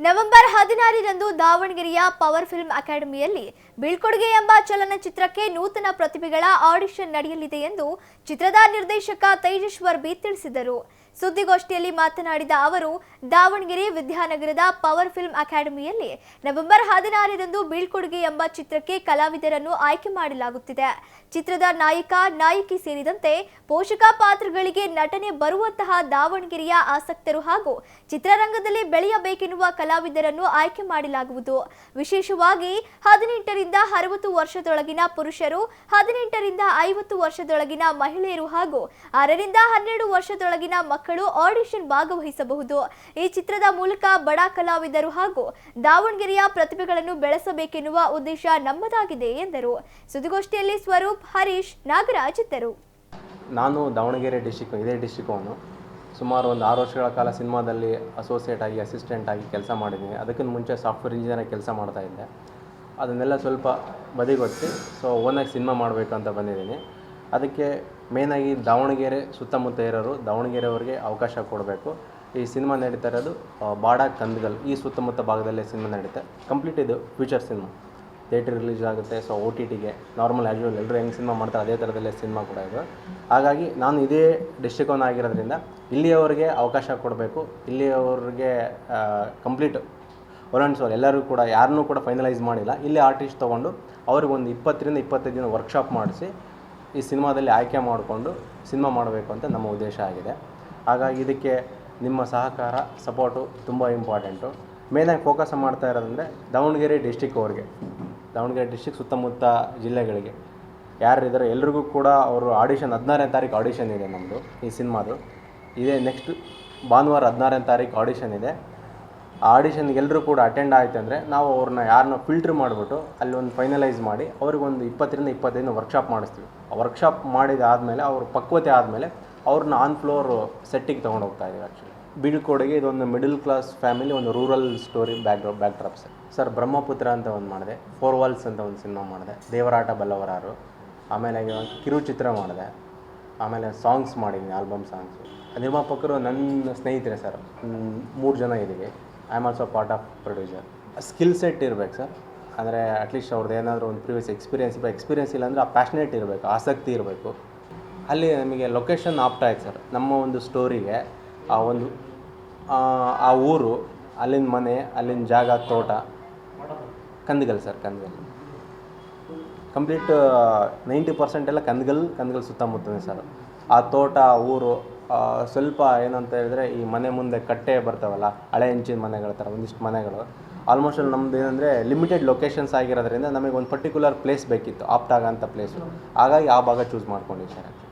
November ಹದಿನಾರರಂದು ದಾವಣಗೆರೆಯ power film ಅಕಾಡೆಮಿಯಲ್ಲಿ ಬೀಳ್ಕೊಡುಗೆ ಎಂಬ ಚಲನಚಿತ್ರಕ್ಕೆ ನೂತನ ಪ್ರತಿಭೆಗಳ ಆಡಿಷನ್ ನಡೆಯಲಿದೆ ಎಂದು ಚಿತ್ರದ ನಿರ್ದೇಶಕ ತೇಜೇಶ್ವರ್ ಬಿ ತಿಳಿಸಿದರು. ಸುದ್ದಿಗೋಷ್ಠಿಯಲ್ಲಿ ಮಾತನಾಡಿದ ಅವರು, ದಾವಣಗೆರೆ ವಿದ್ಯಾನಗರದ ಪವರ್ ಫಿಲ್ಮ್ ಅಕಾಡೆಮಿಯಲ್ಲಿ ನವೆಂಬರ್ ಹದಿನಾರರಂದು ಬೀಳ್ಕೊಡುಗೆ ಎಂಬ ಚಿತ್ರಕ್ಕೆ ಕಲಾವಿದರನ್ನು ಆಯ್ಕೆ ಮಾಡಲಾಗುತ್ತಿದೆ. ಚಿತ್ರದ ನಾಯಕ, ನಾಯಕಿ ಸೇರಿದಂತೆ ಪೋಷಕ ಪಾತ್ರಗಳಿಗೆ ನಟನೆ ಬರುವಂತಹ ದಾವಣಗೆರೆಯ ಆಸಕ್ತರು ಹಾಗೂ ಚಿತ್ರರಂಗದಲ್ಲಿ ಬೆಳೆಯಬೇಕೆನ್ನುವ ಕಲಾವಿದರನ್ನು ಆಯ್ಕೆ ಮಾಡಲಾಗುವುದು. ವಿಶೇಷವಾಗಿ ಹದಿನೆಂಟರಿಂದ ಅರವತ್ತು ವರ್ಷದೊಳಗಿನ ಪುರುಷರು, ಹದಿನೆಂಟರಿಂದ ಐವತ್ತು ವರ್ಷದೊಳಗಿನ ಮಹಿಳೆಯರು ಹಾಗೂ ಆರರಿಂದ ಹನ್ನೆರಡು ವರ್ಷದೊಳಗಿನ ಮಕ್ಕಳು ಆಡಿಷನ್ ಭಾಗವಹಿಸಬಹುದು. ಈ ಚಿತ್ರದ ಮೂಲಕ ಬಡ ಕಲಾವಿದರು ಹಾಗೂ ದಾವಣಗೆರೆಯ ಪ್ರತಿಭೆಗಳನ್ನು ಬೆಳೆಸಬೇಕೆನ್ನುವ ಉದ್ದೇಶ ನಮ್ಮದಾಗಿದೆ ಎಂದರು. ಸುದ್ದಿಗೋಷ್ಠಿಯಲ್ಲಿ ಸ್ವರೂಪ್, ಹರೀಶ್, ನಾಗರಾಜ್ ಇದ್ದರು. ನಾನು ದಾವಣಗೆರೆ ಡಿಸ್ಟಿಕ್ ಇದೇ ಡಿಸ್ಟಿಕ್ವನು ಸುಮಾರು ಒಂದು ಆರು ವರ್ಷಗಳ ಕಾಲ ಸಿನಿಮಾದಲ್ಲಿ ಅಸೋಸಿಯೇಟ್ ಆಗಿ ಅಸಿಸ್ಟೆಂಟ್ ಆಗಿ ಕೆಲಸ ಮಾಡಿದ್ದೀನಿ. ಅದಕ್ಕಿಂತ ಮುಂಚೆ ಸಾಫ್ಟ್ವೇರ್ ಇಂಜಿನಿಯರ್ ಕೆಲಸ ಮಾಡ್ತಾ ಇದ್ದೆ. ಅದನ್ನೆಲ್ಲ ಸ್ವಲ್ಪ ಬದಿಗೊತ್ತಿ ಸೊ ಓನಾಗಿ ಸಿನಿಮಾ ಮಾಡಬೇಕು ಅಂತ ಬಂದಿದ್ದೀನಿ. ಅದಕ್ಕೆ ಮೇಯ್ನಾಗಿ ದಾವಣಗೆರೆ ಸುತ್ತಮುತ್ತ ಇರೋರು ದಾವಣಗೆರೆಯವ್ರಿಗೆ ಅವಕಾಶ ಕೊಡಬೇಕು. ಈ ಸಿನಿಮಾ ನಡೀತಾ ಇರೋದು ಬಾಡ ಕಂದಗಲ್ ಈ ಸುತ್ತಮುತ್ತ ಭಾಗದಲ್ಲೇ ಸಿನಿಮಾ ನಡೀತೆ. ಕಂಪ್ಲೀಟ್ ಇದು ಫ್ಯೂಚರ್ ಸಿನಿಮಾ. ಥಿಯೇಟ್ರ್ ರಿಲೀಸ್ ಆಗುತ್ತೆ ಸೊ ಓ ಟಿ ಟಿಗೆ ನಾರ್ಮಲ್ ಆ್ಯಜುವಲ್ ಎಲ್ಲರೂ ಹೆಂಗೆ ಸಿನಿಮಾ ಮಾಡ್ತಾರೆ ಅದೇ ಥರದಲ್ಲೇ ಸಿನಿಮಾ ಕೂಡ ಇದು. ಹಾಗಾಗಿ ನಾನು ಇದೇ ಡಿಸ್ಟಿಕ್ವನ್ ಆಗಿರೋದ್ರಿಂದ ಇಲ್ಲಿಯವರಿಗೆ ಅವಕಾಶ ಕೊಡಬೇಕು, ಇಲ್ಲಿಯವ್ರಿಗೆ ಕಂಪ್ಲೀಟ್ ಒಲಂಡ್ಸೋಲ್ ಎಲ್ಲರೂ ಕೂಡ, ಯಾರನ್ನೂ ಕೂಡ ಫೈನಲೈಸ್ ಮಾಡಿಲ್ಲ. ಇಲ್ಲಿ ಆರ್ಟಿಸ್ಟ್ ತೊಗೊಂಡು ಅವ್ರಿಗೊಂದು ಇಪ್ಪತ್ತರಿಂದ ಇಪ್ಪತ್ತೈದು ದಿನ ವರ್ಕ್ಶಾಪ್ ಮಾಡಿಸಿ ಈ ಸಿನಿಮಾದಲ್ಲಿ ಆಯ್ಕೆ ಮಾಡಿಕೊಂಡು ಸಿನಿಮಾ ಮಾಡಬೇಕು ಅಂತ ನಮ್ಮ ಉದ್ದೇಶ ಆಗಿದೆ. ಹಾಗಾಗಿ ಇದಕ್ಕೆ ನಿಮ್ಮ ಸಹಕಾರ, ಸಪೋರ್ಟು ತುಂಬ ಇಂಪಾರ್ಟೆಂಟು. ಮೇಯ್ನಾಗಿ ಫೋಕಸ್ ಮಾಡ್ತಾ ಇರೋದಂದರೆ ದಾವಣಗೆರೆ ಡಿಸ್ಟಿಕ್ ಅವ್ರಿಗೆ. ದಾವಣಗೆರೆ ಡಿಸ್ಟಿಕ್ ಸುತ್ತಮುತ್ತ ಜಿಲ್ಲೆಗಳಿಗೆ. ಯಾರಿದ್ದಾರೆ ಎಲ್ರಿಗೂ ಕೂಡ ಅವರು ಆಡಿಷನ್ ಹದಿನಾರನೇ ತಾರೀಕು ಆಡಿಷನ್ ಇದೆ ನಮ್ಮದು ಈ ಸಿನಿಮಾದು. ಇದೇ ನೆಕ್ಸ್ಟ್ ಭಾನುವಾರ ಹದಿನಾರನೇ ತಾರೀಕು ಆಡಿಷನ್ ಇದೆ. ಆಡಿಷನ್ಗೆ ಎಲ್ಲರೂ ಕೂಡ ಅಟೆಂಡ್ ಆಯಿತು ಅಂದರೆ ನಾವು ಅವ್ರನ್ನ ಯಾರನ್ನ ಫಿಲ್ಟ್ರ್ ಮಾಡಿಬಿಟ್ಟು ಅಲ್ಲಿ ಒಂದು ಫೈನಲೈಸ್ ಮಾಡಿ ಅವ್ರಿಗೊಂದು ಇಪ್ಪತ್ತರಿಂದ ಇಪ್ಪತ್ತೈದು ವರ್ಕ್ಶಾಪ್ ಮಾಡಿಸ್ತೀವಿ. ಆ ವರ್ಕ್ಶಾಪ್ ಮಾಡಿದಾದಮೇಲೆ ಅವ್ರ ಪಕ್ವತೆ ಆದಮೇಲೆ ಅವ್ರನ್ನ ಆನ್ ಫ್ಲೋರ್ ಸೆಟ್ಟಿಗೆ ತೊಗೊಂಡು ಹೋಗ್ತಾ ಇದ್ದೀವಿ ಆ್ಯಕ್ಚುಲಿ ಬೀಳ್ಕೊಡುಗೆ ಇದೊಂದು ಮಿಡಲ್ ಕ್ಲಾಸ್ ಫ್ಯಾಮಿಲಿ ಒಂದು rural story back backdrop sir. Sir Brahmaputra ಅಂತ ಒಂದು ಮಾಡಿದೆ ಫೋರ್ ವಾಲ್ಸ್ ಅಂತ ಒಂದು ಸಿನಿಮಾ ಮಾಡಿದೆ, ದೇವರಾಟ ಬಲ್ಲವರಾರು, ಆಮೇಲೆ ಕಿರುಚಿತ್ರ ಮಾಡಿದೆ, ಆಮೇಲೆ ಸಾಂಗ್ಸ್ ಮಾಡಿದ್ದೀನಿ ಆಲ್ಬಮ್ ಸಾಂಗ್ಸು ನಿರ್ಮಾಪಕರು ನನ್ನ ಸ್ನೇಹಿತರೆ ಸರ್ ಮೂರು ಜನ ಇದ್ದೀವಿ. I am also part of producer skill set ಇರಬೇಕು ಸರ್. ಅಂದರೆ ಅಟ್ಲೀಸ್ಟ್ ಅವ್ರದ್ದು ಏನಾದರೂ ಒಂದು ಪ್ರೀವಿಯಸ್ ಎಕ್ಸ್ಪೀರಿಯನ್ಸ್ ಇಲ್ಲ ಎಕ್ಸ್ಪೀರಿಯನ್ಸ್ ಇಲ್ಲ ಅಂದರೆ ಆ ಪ್ಯಾಷನೇಟ್ ಇರಬೇಕು ಆಸಕ್ತಿ ಇರಬೇಕು. ಅಲ್ಲಿ ನಮಗೆ ಲೊಕೇಶನ್ ಆಪ್ಟ್ ಆಯ್ತು ಸರ್. ನಮ್ಮ ಒಂದು ಸ್ಟೋರಿಗೆ ಆ ಒಂದು ಆ, ಆ ಊರು ಅಲ್ಲಿನ ಮನೆ ಅಲ್ಲಿನ ಜಾಗ ತೋಟ. Kandagal sir Kandagal. Complete ninety percent ಎಲ್ಲ ಕಂದಗಲ್ ಕಂದಗಲ್ ಸುತ್ತಮುತ್ತನೇ ಸರ್. ಆ ತೋಟ ಊರು ಸ್ವಲ್ಪ ಏನಂತ ಹೇಳಿದ್ರೆ ಈ ಮನೆ ಮುಂದೆ ಕಟ್ಟೆ ಬರ್ತಾವಲ್ಲ ಹಳೆ ಹೆಂಚಿನ ಮನೆಗಳ ಥರ ಒಂದಿಷ್ಟು ಮನೆಗಳು. ಆಲ್ಮೋಸ್ಟ್ ಅಲ್ಲಿ ನಮ್ದು ಏನಂದರೆ ಲಿಮಿಟೆಡ್ ಲೊಕೇಶನ್ಸ್ ಆಗಿರೋದ್ರಿಂದ ನಮಗೆ ಒಂದು ಪರ್ಟಿಕ್ಯುಲರ್ ಪ್ಲೇಸ್ ಬೇಕಿತ್ತು ಆಪ್ಟ್ ಆಗೋಂಥ ಪ್ಲೇಸು ಹಾಗಾಗಿ ಆ ಭಾಗ ಚೂಸ್ ಮಾಡ್ಕೊಂಡಿದ್ದೆ ಸರ್